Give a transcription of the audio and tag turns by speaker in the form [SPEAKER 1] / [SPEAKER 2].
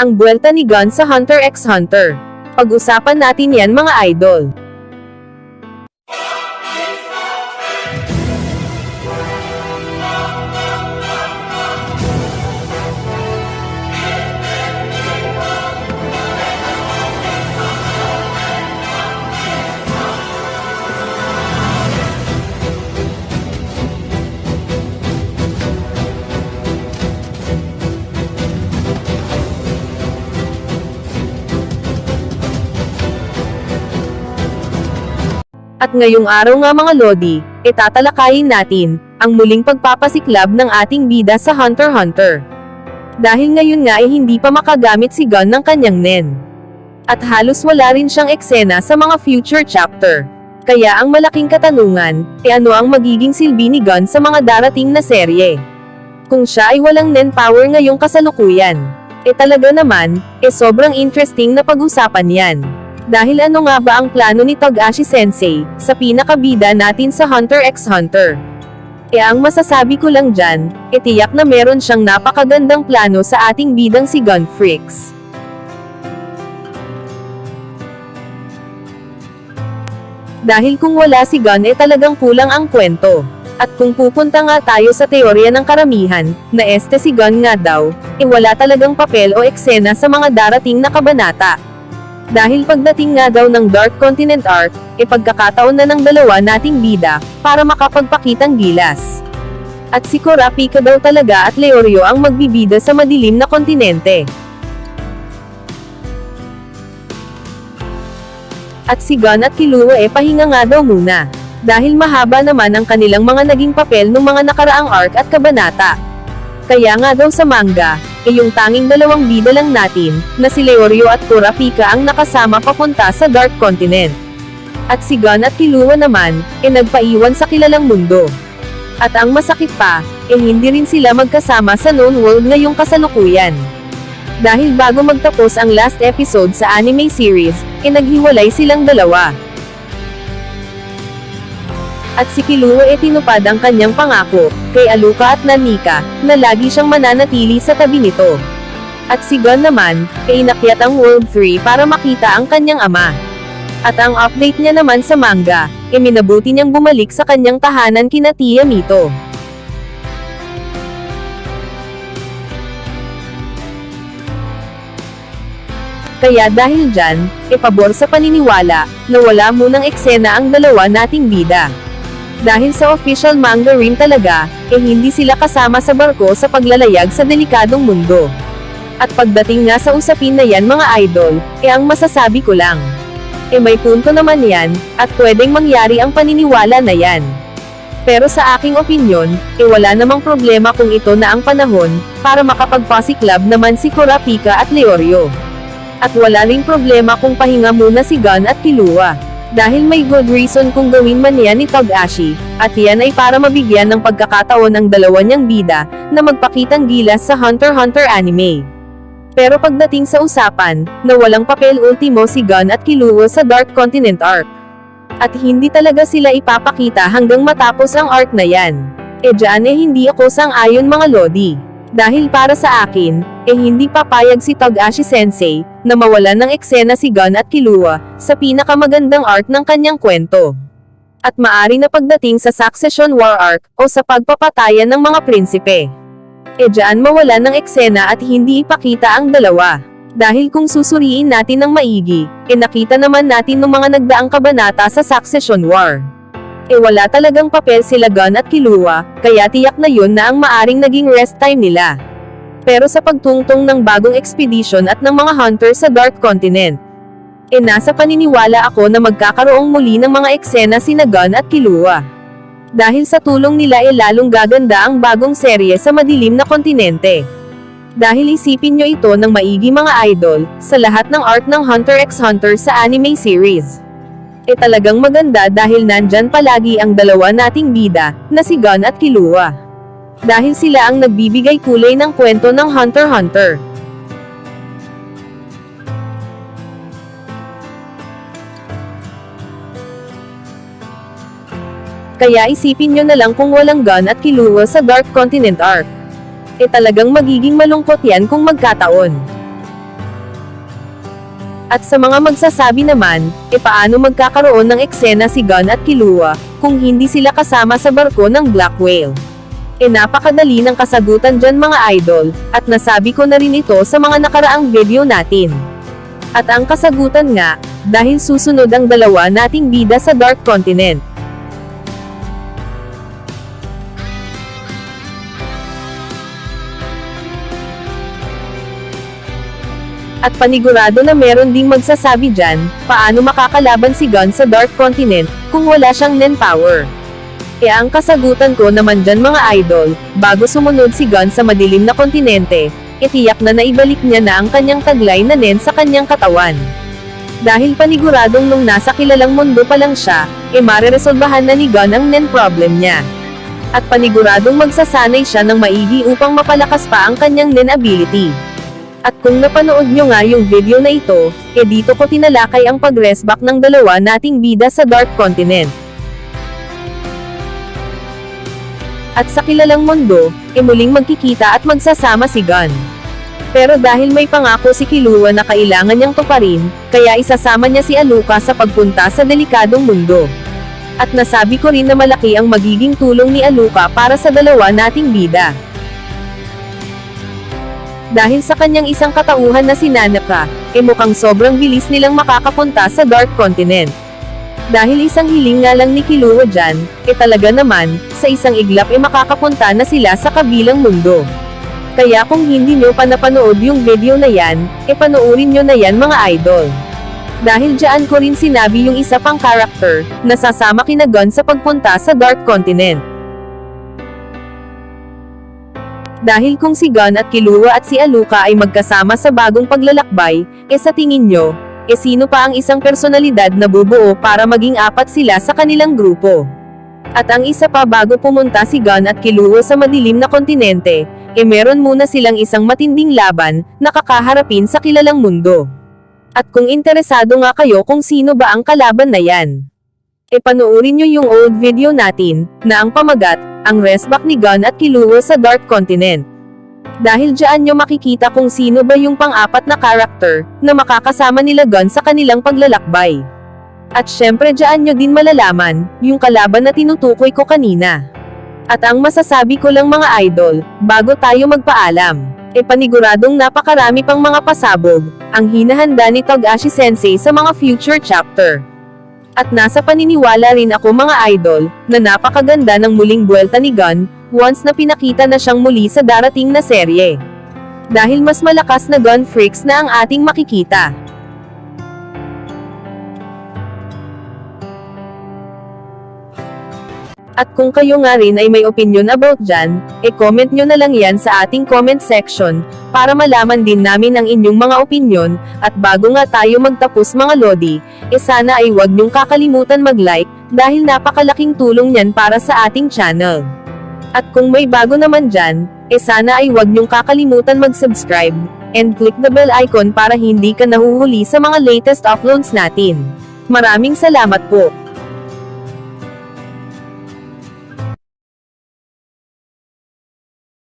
[SPEAKER 1] Ang buwelta ni Gun sa Hunter x Hunter. Pag-usapan natin yan mga idol. At ngayong araw nga mga Lodi, itatalakayin natin, ang muling pagpapasiklab ng ating bida sa Hunter Hunter. Dahil ngayon nga ay hindi pa makagamit si Gon ng kanyang nen. At halos wala rin siyang eksena sa mga future chapter. Kaya ang malaking katanungan, e ano ang magiging silbi ni Gon sa mga darating na serye? Kung siya ay walang nen power ngayong kasalukuyan, e talaga naman, e sobrang interesting na pag-usapan yan. Dahil ano nga ba ang plano ni Togashi Sensei, sa pinakabida natin sa Hunter x Hunter? E ang masasabi ko lang dyan, e tiyak na meron siyang napakagandang plano sa ating bidang si Gun Freaks. Dahil kung wala si Gun e talagang kulang ang kwento. At kung pupunta nga tayo sa teorya ng karamihan, na este si Gun nga daw, e wala talagang papel o eksena sa mga darating na kabanata. Dahil pagdating nga daw ng Dark Continent Arc, e pagkakataon na ng dalawa nating bida, para makapagpakitang gilas. At si Kurapika daw talaga at Leorio ang magbibida sa madilim na kontinente. At si Gon at Killua e pahinga nga daw muna. Dahil mahaba naman ang kanilang mga naging papel nung mga nakaraang arc at kabanata. Kaya nga daw sa manga, e yung tanging dalawang bida lang natin, na si Leorio at Kurapika ang nakasama papunta sa Dark Continent. At si Gon at Killua naman, e nagpaiwan sa kilalang mundo. At ang masakit pa, e hindi rin sila magkasama sa known world ngayong kasalukuyan. Dahil bago magtapos ang last episode sa anime series, e naghiwalay silang dalawa. At si Killua e tinupad ang kanyang pangako, kay Aluka at Nanika, na lagi siyang mananatili sa tabi nito. At si Gon naman, e inakyat ang World 3 para makita ang kanyang ama. At ang update niya naman sa manga, e minabuti niyang bumalik sa kanyang tahanan kina Tia Mito. Kaya dahil dyan, e pabor sa paniniwala, na wala munang eksena ang dalawa nating bida. Dahil sa official manga rin talaga, eh hindi sila kasama sa barko sa paglalayag sa delikadong mundo. At pagdating nga sa usapin na yan mga idol, eh ang masasabi ko lang. Eh may punto naman yan, at pwedeng mangyari ang paniniwala na yan. Pero sa aking opinyon, eh wala namang problema kung ito na ang panahon, para makapagpasiklab naman si Kurapika at Leorio. At wala ring problema kung pahinga muna si Gon at Killua. Dahil may good reason kung gawin man yan ni Togashi, at yan ay para mabigyan ng pagkakataon ang dalawa niyang bida, na magpakitang gilas sa Hunter x Hunter anime. Pero pagdating sa usapan, na walang papel ultimo si Gon at Killua sa Dark Continent arc. At hindi talaga sila ipapakita hanggang matapos ang arc na yan. E dyan eh hindi ako sang-ayon mga Lodi. Dahil para sa akin, eh hindi papayag si Togashi Sensei, na mawalan ng eksena si Gon at Killua, sa pinakamagandang arc ng kanyang kwento. At maari na pagdating sa Succession War arc, o sa pagpapatayan ng mga prinsipe. E dyan mawala ng eksena at hindi ipakita ang dalawa. Dahil kung susuriin natin ng maigi, e nakita naman natin ng mga nagdaang kabanata sa Succession War e wala talagang papel sila Gon at Killua, kaya tiyak na yun na ang maaring naging rest time nila. Pero sa pagtungtong ng bagong expedition at ng mga hunter sa Dark Continent, e nasa paniniwala ako na magkakaroong muli ng mga eksena sina Gon at Killua. Dahil sa tulong nila e lalong gaganda ang bagong serye sa madilim na kontinente. Dahil isipin nyo ito ng maigi mga idol, sa lahat ng arc ng Hunter x Hunter sa anime series e talagang maganda dahil nandyan palagi ang dalawa nating bida, na si Gon at Killua. Dahil sila ang nagbibigay kulay ng kwento ng Hunter Hunter. Kaya isipin nyo na lang kung walang Gon at Killua sa Dark Continent arc. E talagang magiging malungkot yan kung magkataon. At sa mga magsasabi naman, e paano magkakaroon ng eksena si Gun at Killua, kung hindi sila kasama sa barko ng Black Whale? E napakadali ng kasagutan dyan mga idol, at nasabi ko na rin ito sa mga nakaraang video natin. At ang kasagutan nga, dahil susunod ang dalawa nating bida sa Dark Continent. At panigurado na meron ding magsasabi dyan, paano makakalaban si Gun sa Dark Continent, kung wala siyang Nen power. E ang kasagutan ko naman dyan mga idol, bago sumunod si Gun sa madilim na kontinente, itiyak na naibalik niya na ang kanyang taglay na Nen sa kanyang katawan. Dahil paniguradong nung nasa kilalang mundo pa lang siya, e mareresolbahan na ni Gun ang Nen problem niya. At paniguradong magsasanay siya ng maigi upang mapalakas pa ang kanyang Nen ability. At kung napanood nyo nga yung video na ito, e dito ko tinalakay ang pag-resback ng dalawa nating bida sa Dark Continent. At sa kilalang mundo, e muling magkikita at magsasama si Gun. Pero dahil may pangako si Killua na kailangan niyang tuparin, kaya isasama niya si Aluka sa pagpunta sa delikadong mundo. At nasabi ko rin na malaki ang magiging tulong ni Aluka para sa dalawa nating bida. Dahil sa kanyang isang katauhan na si Nanaka, e mukhang sobrang bilis nilang makakapunta sa Dark Continent. Dahil isang hiling nga lang ni Killua dyan, e talaga naman, sa isang iglap e makakapunta na sila sa kabilang mundo. Kaya kung hindi nyo pa napanood yung video na yan, e panoorin nyo na yan mga idol. Dahil dyan ko rin sinabi yung isa pang character, na sasama kina Gon sa pagpunta sa Dark Continent. Dahil kung si Gon at Killua at si Aluka ay magkasama sa bagong paglalakbay, e sa tingin nyo, e sino pa ang isang personalidad na bubuo para maging apat sila sa kanilang grupo? At ang isa pa bago pumunta si Gon at Killua sa madilim na kontinente, e meron muna silang isang matinding laban, na kakaharapin sa kilalang mundo. At kung interesado nga kayo kung sino ba ang kalaban na yan, e panoorin nyo yung old video natin, na ang pamagat, ang resback ni Gun at Killua sa Dark Continent. Dahil dyan nyo makikita kung sino ba yung pang-apat na character, na makakasama nila Gun sa kanilang paglalakbay. At syempre dyan nyo din malalaman, yung kalaban na tinutukoy ko kanina. At ang masasabi ko lang mga idol, bago tayo magpaalam, e paniguradong napakarami pang mga pasabog, ang hinahanda ni Togashi Sensei sa mga future chapter. At nasa paniniwala rin ako mga idol, na napakaganda ng muling buwelta ni Gun, once na pinakita na siyang muli sa darating na serye. Dahil mas malakas na gun freaks na ang ating makikita. At kung kayo nga rin ay may opinion about dyan, e comment nyo na lang yan sa ating comment section, para malaman din namin ang inyong mga opinion, at bago nga tayo magtapos mga lodi, e sana ay huwag nyong kakalimutan mag-like, dahil napakalaking tulong yan para sa ating channel. At kung may bago naman dyan, e sana ay huwag nyong kakalimutan mag-subscribe, and click the bell icon para hindi ka nahuhuli sa mga latest uploads natin. Maraming salamat po!